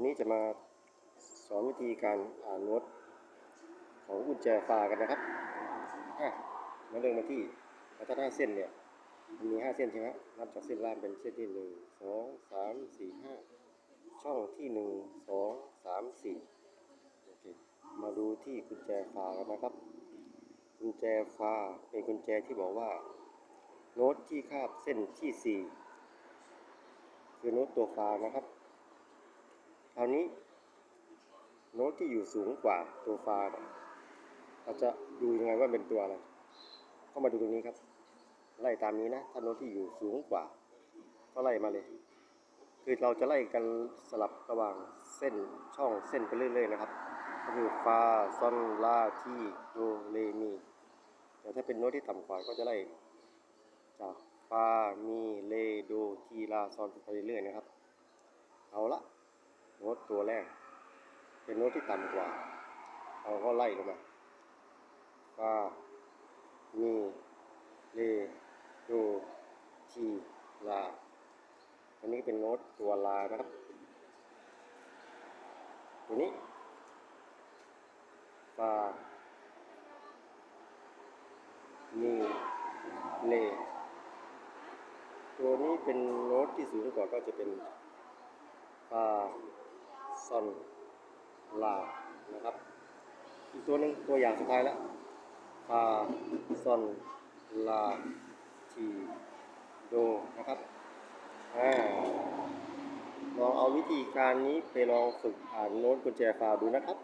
วันนี้จะมาสอนวิธีการอ่านโน้ตของกุญแจฟากันนะครับอ่มาเริ่มมาที่มาถ้าห้าเส้นเนี่ยมันมีห้าเส้นใช่ไหมนับจากเส้นล่างเป็นเส้นที่หนึ่งสองสามสี่ห้าช่องที่หนึ่งสองสามสี่โอเคมาดูที่กุญแจฟากันนะครับ กุญแจฟาเป็นกุญแจที่บอกว่า โน้ตที่คาบเส้นที่สี่คือโน้ตตัวฟานะครับ ราวนี้โน้ตที่อยู่สูงกว่าตัวฟาเราจะดูยังไงว่าเป็นตัวอะไรเข้ามาดูตรงนี้ครับ ไล่ตามนี้นะ ถ้าโน้ตที่อยู่สูงกว่า ก็ไล่มาเลย คือเราจะไล่กันสลับระหว่างเส้นช่องเส้นไปเรื่อยๆนะครับก็คือฟาซอนลาทีโดเรมีแต่ถ้าเป็นโน้ตที่ต่ำกว่าก็จะไล่จากฟามีเลโดทีลาซอนไปเรื่อยๆนะครับ เอาละ โน้ตตัวแรก เป็นโน้ตที่ต่ำกว่า เราก็ไล่ลงมาฟามีเลโดทีลา อันนี้เป็นโน้ตตัวลานะครับ ตัวนี้ฟามีเลตัวนี้เป็นโน้ตที่สูงกว่าก็จะเป็น อนลานะครับ อีกตัวหนึ่งตัวอย่างสุดท้ายแล้วฟาซอนลาทีโดนะครับอ่าลองเอาวิธีการนี้ไปลองฝึกอ่านโน้ตกุญแจฟาดูนะครับ